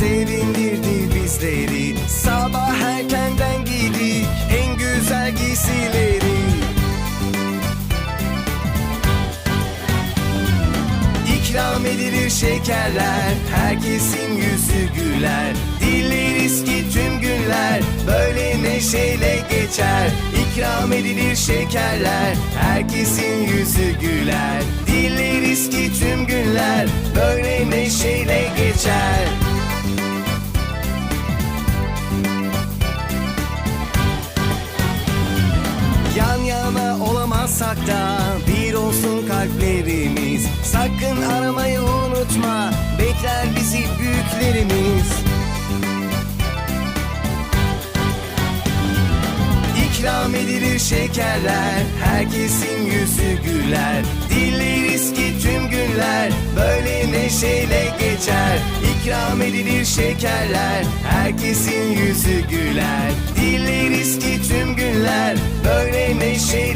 sevindirdi bizleri. Sabah erkenden giydik en güzel giysileri. İkram edilir şekerler Herkesin yüzü güler. Dileriz ki tüm günler Böyle neşeyle geçer. İkram edilir şekerler Herkesin yüzü güler olmasak da bir olsun kalplerimiz. Sakın aramayı unutma bekler bizi büyüklerimiz. İkram edilir şekerler herkesin yüzü güler. Dileriz ki tüm günler böyle neşeyle geçer. İkram edilir şekerler herkesin yüzü güler. Dileriz ki tüm günler böyle neşeyle